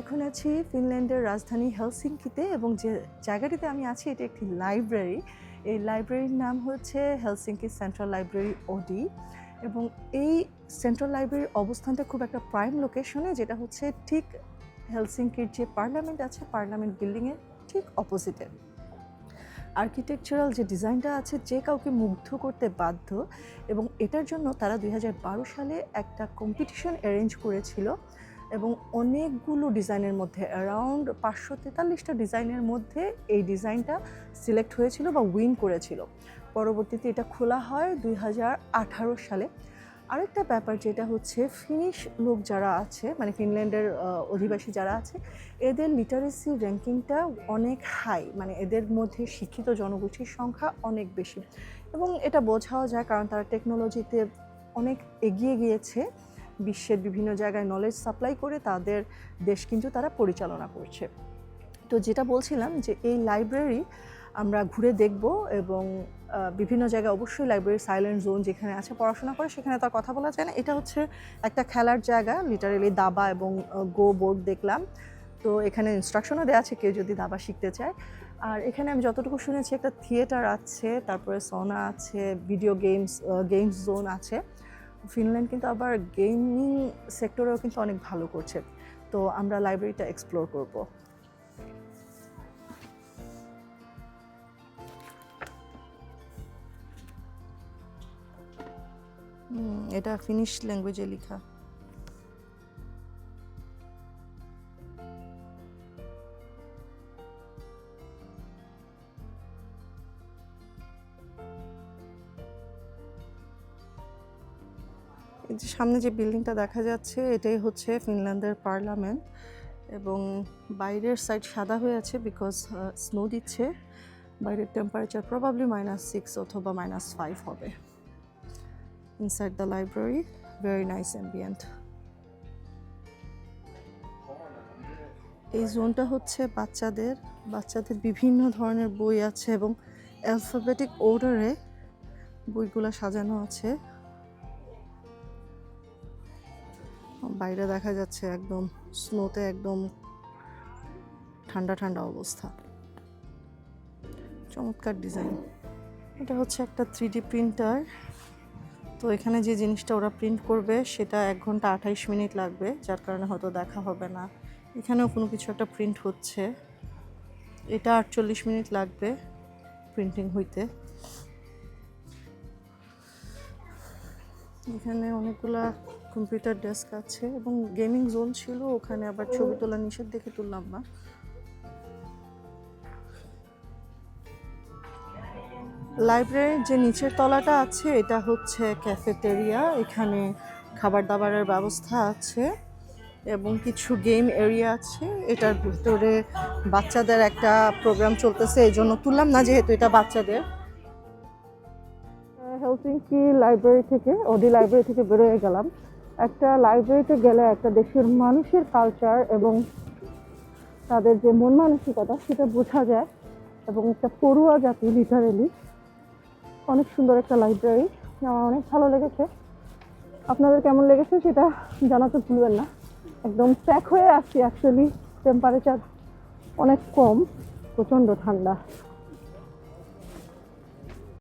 এখন আছি ফিনল্যান্ডের রাজধানী হেলসিঙ্কিতে এবং যে জায়গাটিতে আমি আছি, এটি একটি লাইব্রেরি এই লাইব্রেরির নাম হচ্ছে হেলসিঙ্কি সেন্ট্রাল লাইব্রেরি ওডি এবং এই সেন্ট্রাল লাইব্রেরির অবস্থানটা খুব একটা প্রাইম লোকেশনে যেটা হচ্ছে ঠিক হেলসিঙ্কির যে পার্লামেন্ট আছে পার্লামেন্ট বিল্ডিংয়ের ঠিক অপোজিটে আর্কিটেকচারাল যে ডিজাইনটা আছে, যে কাউকে মুগ্ধ করতে বাধ্য এবং এটার জন্য তারা দুই হাজার বারো সালে একটা কম্পিটিশন অ্যারেঞ্জ করেছিল। এবং অনেকগুলো ডিজাইনের মধ্যে অ্যারাউন্ড পাঁচশো তেতাল্লিশটা ডিজাইনের মধ্যে এই ডিজাইনটা সিলেক্ট হয়েছিল বা উইন করেছিল। পরবর্তীতে এটা খোলা হয় দুই হাজার আঠারো সালে। আরেকটা ব্যাপার যেটা হচ্ছে ফিনিশ লোক যারা আছে মানে ফিনল্যান্ডের অধিবাসী যারা আছে, এদের লিটারেসি র্যাঙ্কিংটা অনেক হাই মানে এদের মধ্যে শিক্ষিত জনগোষ্ঠীর সংখ্যা অনেক বেশি। এবং এটা বোঝাও যায় কারণ তারা টেকনোলজিতে অনেক এগিয়ে গিয়েছে। বিশ্বের বিভিন্ন জায়গায় নলেজ সাপ্লাই করে তাদের দেশ কিন্তু তারা পরিচালনা করছে। তো যেটা বলছিলাম যে এই লাইব্রেরি আমরা ঘুরে দেখব এবং বিভিন্ন জায়গায় অবশ্যই লাইব্রেরি সাইলেন্ট জোন যেখানে আছে পড়াশোনা করে সেখানে তার কথা বলা যায় না। এটা হচ্ছে একটা খেলার জায়গা লিটারেলি দাবা এবং গো বোর্ড দেখলাম। তো এখানে ইনস্ট্রাকশনও দেওয়া আছে কেউ যদি দাবা শিখতে চায়। আর এখানে আমি যতটুকু শুনেছি একটা থিয়েটার আছে, তারপরে সোনা আছে ভিডিও গেমস গেমস জোন আছে। ফিনল্যান্ড কিন্তু আবার গেমিং সেক্টরেও কিন্তু অনেক ভালো করছে। তো আমরা লাইব্রেরিটা এক্সপ্লোর করব। এটা ফিনিশ ল্যাঙ্গুয়েজে লেখা। যে সামনে যে বিল্ডিংটা দেখা যাচ্ছে, এটাই হচ্ছে ফিনল্যান্ডের পার্লামেন্ট এবং বাইরের সাইড সাদা হয়ে আছে বিকজ স্নো দিচ্ছে। বাইরের টেম্পারেচার প্রবাবলি মাইনাস সিক্স অথবা মাইনাস ফাইভ হবে। Inside the library very nice ambient এই জোনটা হচ্ছে বাচ্চাদের বাচ্চাদের বিভিন্ন ধরনের বই আছে এবং অ্যালফাবেটিক অর্ডারে বইগুলো সাজানো আছে। বাইরে দেখা যাচ্ছে একদম স্নোতে একদম ঠান্ডা ঠান্ডা অবস্থা। চমৎকার ডিজাইন এটা হচ্ছে একটা থ্রি প্রিন্টার তো এখানে যে জিনিসটা ওরা প্রিন্ট করবে, সেটা এক ঘণ্টা আঠাইশ মিনিট লাগবে, যার কারণে হয়তো দেখা হবে না। এখানেও কোনো কিছু একটা প্রিন্ট হচ্ছে। এটা আটচল্লিশ মিনিট লাগবে প্রিন্টিং হইতে। এখানে অনেকগুলা কম্পিউটার ডেস্ক আছে এবং গেমিং জোন ছিল ওখানে আবার ছবি তোলা নিষেধ দেখে তুললাম না। লাইব্রেরির যে নিচের তলাটা আছে এটা হচ্ছে ক্যাফেটেরিয়া এখানে খাবার দাবারের ব্যবস্থা আছে এবং কিছু গেম এরিয়া আছে। এটার ভিতরে বাচ্চাদের একটা প্রোগ্রাম চলতেছে এই জন্য তুললাম না যেহেতু এটা বাচ্চাদের। হেলসিঙ্কি লাইব্রেরি থেকে ওডি লাইব্রেরি থেকে বেরোয় গেলাম। একটা লাইব্রেরিতে গেলে একটা দেশের মানুষের কালচার এবং তাদের যে মন মানসিকতা সেটা বোঝা যায় এবং একটা পড়ুয়া জাতি লিটারেলি অনেক সুন্দর একটা লাইব্রেরি আমার অনেক ভালো লেগেছে। আপনাদের কেমন লেগেছে সেটা জানাতে ভুলবেন না। একদম প্যাক হয়ে আসছি অ্যাকচুয়ালি টেম্পারেচার অনেক কম, প্রচণ্ড ঠান্ডা।